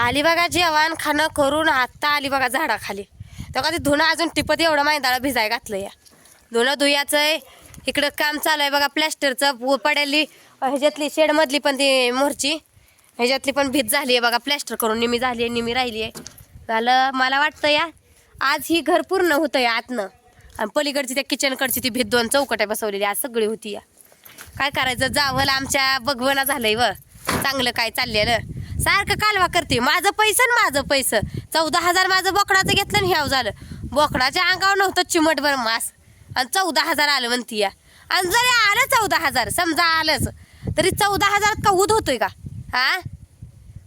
आली बघा जेवण खाणं करून आत्ता आली बघा झाडाखाली. तर का ते धुणं अजून टिपत एवढं मैदाला भिजाय घातलं या. धुणं धुयाचं आहे. इकडं काम चालू आहे बघा प्लॅस्टरचं व पडेली ह्याच्यातली शेडमधली पण ती मोरची. ह्याच्यातली पण भीत झाली आहे बघा प्लॅस्टर करून निमी झाली आहे निमी राहिली आहे. झालं मला वाटतं या आज ही घर पूर्ण होतं आहे आतनं. आणि पलीकडची त्या किचनकडची ती भीत दोन चौकट्या बसवलेली आज सगळी होती या. काय करायचं? जावलं आमच्या बघवना झालंय व. चांगलं काय चाललेलं. सारखं कालवा करते. माझं पैसन माझं पैसं. चौदा हजार माझं बोकडाचं घेतलं आणि ह्याव झालं. बोकडाच्या अंगावर नव्हतं चिमटभर मास. आणि चौदा हजार आलं म्हणती या. आणि जरी आलं चौदा हजार समजा आलंच तरी चौदा हजारात का उद होतोय का? हा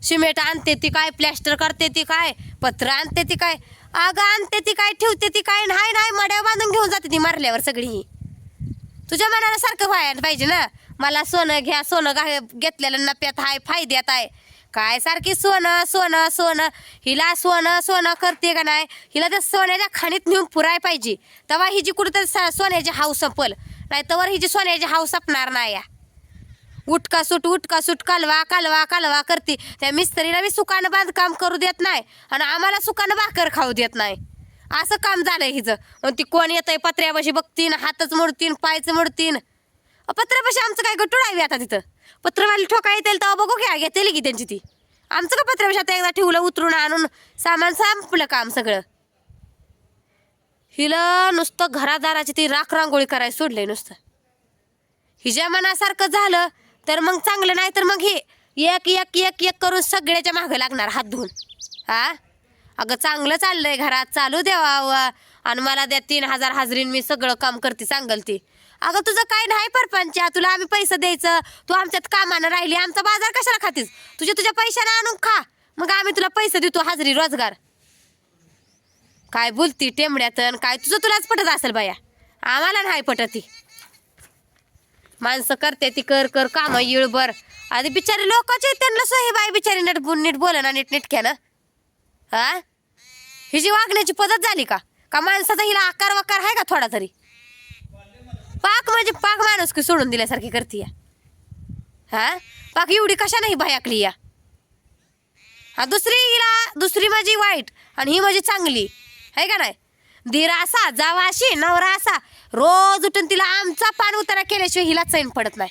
सिमेंट आणते ती काय प्लॅस्टर करते ती काय पत्र आणते ती काय अगं आणते ती काय ठेवते ती काय नाही नाही मड्या बांधून घेऊन जाते ती मारल्यावर सगळी तुझ्या मनाला सारखं व्हायला पाहिजे ना? मला सोनं घ्या सोनं घा घेतलेलं नफ्यात आहे फायद्यात आहे काय सारखी सोनं सोनं सोनं. हिला सोनं सोनं करते का नाही? हिला तर सोन्याच्या खाणीत नेऊन पुराय पाहिजे. तेव्हा हिची कुठेतरी स- सोन्याची हाऊस संपल. नाही तर हिची सोन्याची हाऊस संपणार नाही या. उठका सुट उठका सुट कालवा कालवा कालवा करते. त्या मिस्त्रीला बी सुकानं बांधकाम करू देत नाही आणि आम्हाला सुकानं भाकर खाऊ देत नाही. असं काम झालंय हिचं. मग ती कोण येतंय पत्र्यापाशी बघतीन हातच मोडतीन पायचं मोडतीन. पत्रापाशी आमचं काय गट्टू आहे आता तिथं? पत्रवाली ठोका येतील तेव्हा बघू घ्या घेतील की त्यांची ती. आमचं का पत्रापाशी आता एकदा ठेवलं उतरून आणून सामान संपलं काम सगळं? हिला नुसतं घरादाराची ती राख रांगोळी करायला सोडलंय नुसतं. हिच्या मनासारखं झालं तर मग चांगलं नाही तर मग हे एक एक एक एक करून सगळ्याच्या मागं लागणार हात धुवून. हा? अगं चांगलं चाललंय घरात चालू द्यावा आणि मला द्या तीन हजार हाजरीन मी सगळं काम करते सांगल ती. अगं तुझं काय नाही परपंचा. तुला आम्ही पैसे द्यायचं. तू आमच्यात कामानं राहिली. आमचा बाजार कशाला खातीस? तुझ्या तुझ्या पैशानं आणून खा. मग आम्ही तुला पैसे देतो हाजरी रोजगार. काय बोलती टेंबड्यातन? काय तुझं तुलाच पटत असेल बाया. आम्हाला नाही पटत ती. माणसं करते ती कर कर काम येळभर आधी बिचारी लोकांचे त्यांना सही बाई बिचारी नीट बोल नीट बोल ना नीट नीटक्यानं. हा हिची वागण्याची पद्धत झाली का? का माणसाचा हिला आकार वकार आहे का थोडा तरी? पाक म्हणजे पाक माणूस की सोडून दिल्यासारखी करते या. हा? पाक एवढी कशा नाही भयाकली या? हा दुसरी हिला दुसरी माझी वाईट आणि ही माझी चांगली. आहे का नाही? दीर असा जावा अशी नवरा असा. रोज उठून तिला आमचा पान उतारा केल्याशिवाय हिला चैन पडत नाही.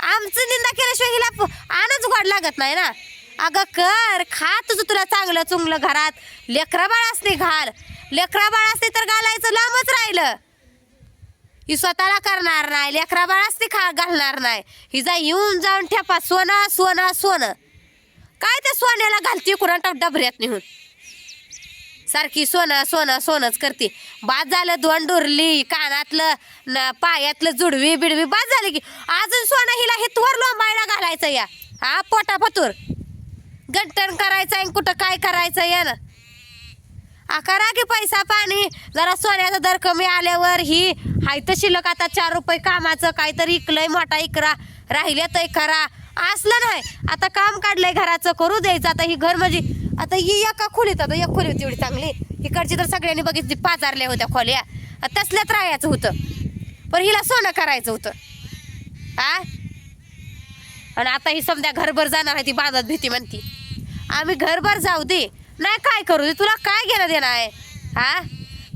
आमचं निंदा केल्याशिवाय हिला प- आनच गोड लागत नाही ना. अगं कर खा तुझं तुला चांगलं चुंगलं घरात. लेकरा बाळ असते घाल. लेकरा बाळ असते तर घालायचं लांबच राहिलं. ही स्वतःला करणार नाही लेकरा बाळाच ती खा घालणार नाही. हिजा येऊन जाऊन ठेपा सोनं सोनं सोनं. काय त्या सोन्याला घालते कुणाटा डबऱ्यात नेऊन? सारखी सोनं सोनं सोनंच करते. बाद झालं दोन डोरली कानातलं पायातलं जुडवी बिडवी बाद झाली की अजून सोनं हिला हे हितवर लोंबायला घालायचं या. हा पोटापतूर. गंटण करायचं आहे कुठं काय करायचं या ना करा की पैसा पाणी. जरा सोन्याचा दर कमी आल्यावर ही हाय तर शिल्लक आता चार रुपये कामाचं काहीतरी इकलंय मोठा इकरा. राहिले तर करा. असलं नाही. आता काम काढलंय घराचं करू द्यायचं. आता ही घर म्हणजे आता ही एका खोलीत आता एक खोली होती एवढी चांगली. इकडची तर सगळ्यांनी बघितली पाचारल्या होत्या खोल्या. तसल्यात राहायचं होतं. पण हिला सोनं करायचं होतं. हा आणि आता ही समजा घरभर जाणार आहे ती बांधत भीती म्हणती. आम्ही घरभर जाऊ दे. नाही काय करू? दे तुला काय घेणं देणं आहे हा?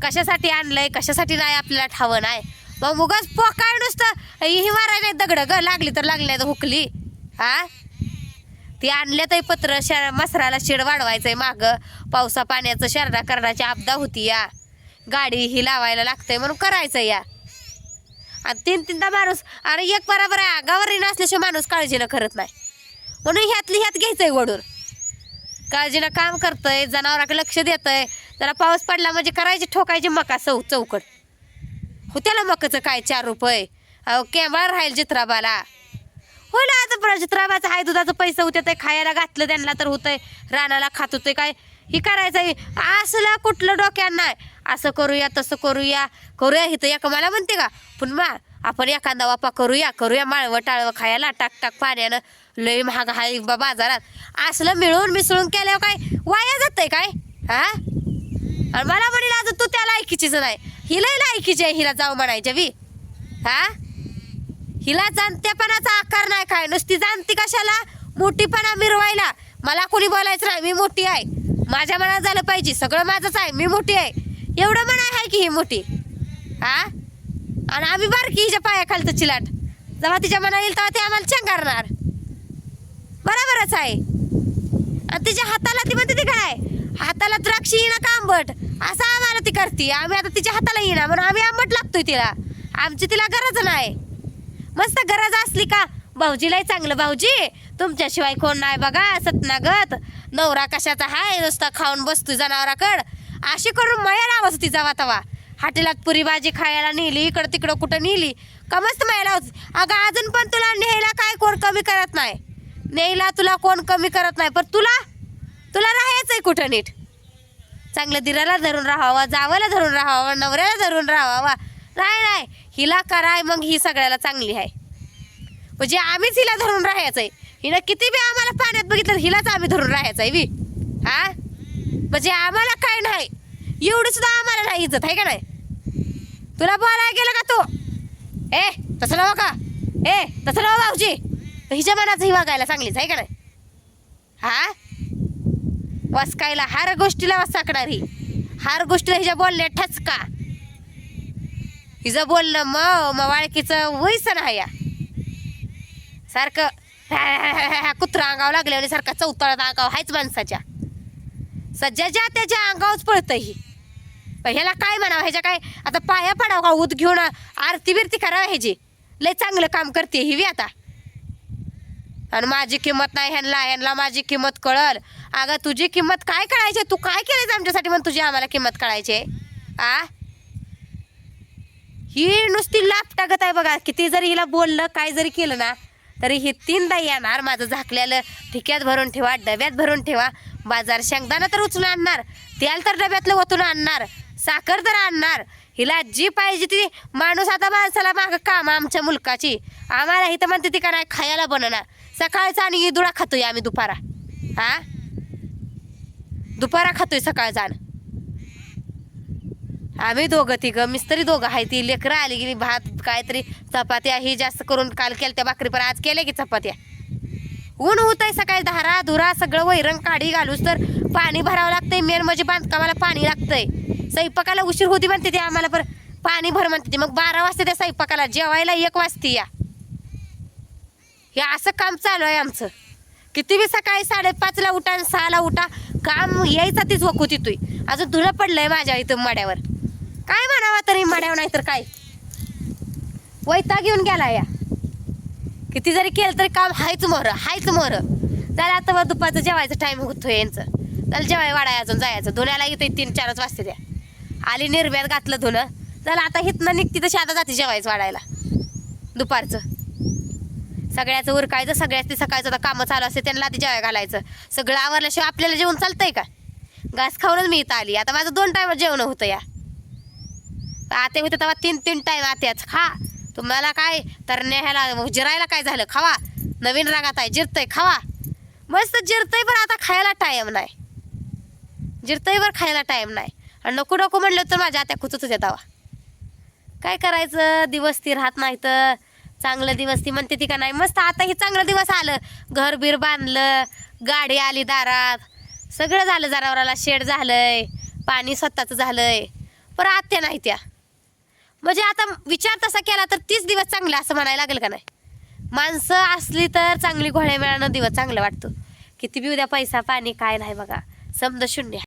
कशासाठी आणलंय? कशासाठी नाही आपल्याला ठावं? नाही. मग उगाच पोकाळ नुसतं ही मारायला दगड ग लागली तर लागली नाही तर हुकली. हा? ती आणले तर पत्र शर मसराला शेड वाढवायचंय माग. पावसा पाण्याचं शरदा करण्याची आपदा होती या. गाडी ही लावायला लागतंय म्हणून करायचं या. आणि तीन तीनदा माणूस आणि एक बरोबर आहे आगावर नसल्याशिवाय माणूस काळजीनं करत नाही. म्हणून ह्यातली ह्यात घ्यायचंय वडून. काळजीनं काम करतंय जनावराकडे लक्ष देतंय. जरा पाऊस पडला म्हणजे करायची ठोकायची मका चौ चौकट. हो त्याला मकाचं काय चार रुपये? अहो केंबाळ राहील चित्राबाला होय ना आता पण चित्राबाचं आहे दुधाचं पैसे होते ते खायला घातलं त्यांना तर होतंय. रानाला खात होतंय काय? ही करायचं असलं कुठलं डोक्यात नाही. असं करूया तसं करूया. करूया हिथं एक मला म्हणते का पण मा आपण एखादा वापा करूया करूया माळवं टाळवं खायला टाक टाक पाण्यानं. लय महाग हाय बा बाजारात. असलं मिळून मिसळून केल्यावर काय वाया जातंय काय? हा? आणि मला म्हणेल अजून तू त्या लायकीचीच नाही. हिला लायकीची आहे हिला जाऊ म्हणायच्या बी. हा? हिला जाणतेपणाचा आकार नाही काय? नुसती जाणती कशाला? मोठीपणा मिरवायला. मला कोणी बोलायचं नाही मी मोठी आहे. माझ्या मनात झालं पाहिजे. सगळं माझंच आहे मी मोठी आहे. एवढं म्हणा आहे की ही मोठी. हा? आणि आम्ही बारकी हिच्या पायाखालचं चिलाट. जेव्हा तिच्या मना येईल तेव्हा ते आम्हाला चंगारणार. बरोबरच आहे. आणि तिच्या हाताला ती म्हणते ती काय? हाताला द्राक्षी येणं का आंबट? असं आम्हाला ती करते. आम्ही आता तिच्या हाताला येणार म्हणून आम्ही आंबट लागतोय तिला. आमची तिला गरज नाही. मस्त गरज असली का? भाऊजीलाही चांगलं भाऊजी. तुमच्याशिवाय कोण नाही बघा सतनागत. नवरा कशाचा हाय? नुसता खाऊन बसतोय जनावराकड. अशी करून मया लावत होती जावा तवा. हॉटेलात पुरी भाजी खायला नेली इकडं तिकडं कुठं नेली. का मस्त माया लावत? होती. अगं अजून पण तुला न्यायला काय कोण कमी करत नाही? न्यायला तुला कोण कमी करत नाही? पण तुला? तुला राहायचं आहे कुठं नीट? चांगलं दिराला धरून राहावा जावाला धरून राहावा नवऱ्याला धरून राहावा. नाही नाही हिला कराय मग ही सगळ्याला चांगली आहे. म्हणजे आम्हीच हिला धरून राहायचं आहे हिनं किती बी आम्हाला पाण्यात बघितलं हिलाच आम्ही धरून राहायचं आहे बी हा? म्हणजे आम्हाला काय नाही. एवढी सुद्धा आम्हाला नाही इज्जत आहे का नाही? तुला बोलायला गेलं का तू? ए तसं लावा का? ए तसं लावा भाऊजी? हिच्या मनाचं ही वागायला चांगलीच आहे का नाही? हा? वसकायला हर गोष्टीला वसाकणार. ही हर गोष्टीला हिच्या बोलल्या ठचका हिचं बोलणं म मवाळकीचं वयस आहे या. सारखं कुत्रा अंगावं लागल्याने सारखा चौताळत अंगाव हायच माणसाच्या. सज्जाच्या त्याच्या अंगावच पळतं ही. ह्याला काय म्हणावं ह्याच्या काय आता पाया पडावं का? उद घेऊन आरती बिरती करावं ह्याची. लय चांगलं काम करते ही बी आता. आणि माझी किंमत नाही ह्यांना ह्यांना माझी किंमत कळल. अगं तुझी किंमत काय कळायची? तू काय केलंयस आमच्यासाठी म्हणून तुझी आम्हाला किंमत कळायची? आ? ही नुसती लाप टाकत आहे बघा. किती जरी हिला बोललं काय जरी केलं ना तरी ही तीनदा येणार. माझं झाकलेलं ठिक्यात भरून ठेवा डब्यात भरून ठेवा. बाजार शेंगदाणा तर उचलून आणणार तेल तर डब्यातलं ओतून आणणार साखर तर आणणार. हिला जी पाहिजे ती माणूस आता माणसाला माग काम आमच्या मुलकाची. आम्हाला इथं म्हणते ती का नाही खायला बनवणार. सकाळचा आणि इदुळा खातोय आम्ही दुपारा. हा? दुपारा खातोय सकाळचा आणि. आम्ही दोघं तिघं मिस्त्री दोघं आहे ती. लेकरं आली गेली भात काहीतरी चपात्या ही जास्त करून काल केल्या त्या भाकरी पण आज केल्या की चपात्या. ऊन होत आहे सकाळी धारा धुरा सगळं वैरण काढी घालूस तर पाणी भरावं लागतंय. मेन म्हणजे बांधकामाला पाणी लागतंय. स्वयंपाकाला उशीर होती म्हणते ते आम्हाला पर पाणी भर म्हणते ती. मग बारा वाजता त्या स्वयंपाकाला. जेवायला एक वाजते या. हे असं काम चालू आहे आमचं. किती बी सकाळी साडेपाचला उठा आणि सहाला उठा काम यायचा तीच वकू तिथूय अजून धुणं पडलंय माझ्या इथं मड्यावर. काय म्हणावा तरी मड्यावर नाही तर काय? वैता घेऊन गेला या. किती जरी केलं तरी काम हायच मोर हायच मोर. त्याला आता मग दुपारचं जेवायचं टाईम होतो यांचं. त्याला जेवाय वाडाय अजून जायचं. धुण्याला येते तीन चारच वाजते त्या. आली निर्भ्यात घातलं धुणं. चला आता हिथनं निघती तशी आता जाते जेवायचं वाढायला. दुपारचं. सगळ्याचं उरकायचं सगळ्याच ते सकाळचं आता कामं चालू असते त्यांना आधी जेवाय घालायचं. सगळं आवरल्याशिवाय आपल्याला जेवण चालतंय का? घास खाऊनच मी इथं आली. आता माझं दोन टाइम जेवण होतं या. आते होते तेव्हा तीन तीन टाइम आत्याच. खा. तुम्हाला काय? तर न्यायला जिरायला काय झालं? खावा. नवीन रागात आहे जिरतय खावा. मस्त जिरतय पण आता खायला टाईम नाही. जिरतय बरं खायला टाईम नाही. आणि नको नको म्हणलं तर माझ्या आत्या खुचत होत्या तवा काय करायचं? दिवस ती राहत नाही तर. चांगलं दिवस ती म्हणते ती का नाही? मस्त आताही चांगलं दिवस आलं. घर बीर बांधलं गाडी आली दारात. सगळं झालं जनावराला शेड झालंय. पाणी स्वतःचं झालंय. पण आत्या नाही त्या. म्हणजे आता विचार तसा केला तर तीस दिवस चांगले असं म्हणायला लागेल का नाही? माणसं असली तर चांगली घोड्या मिळानं दिवस चांगलं वाटतो. किती बी उद्या पैसा पाणी काय नाही बघा. समजा शून्य.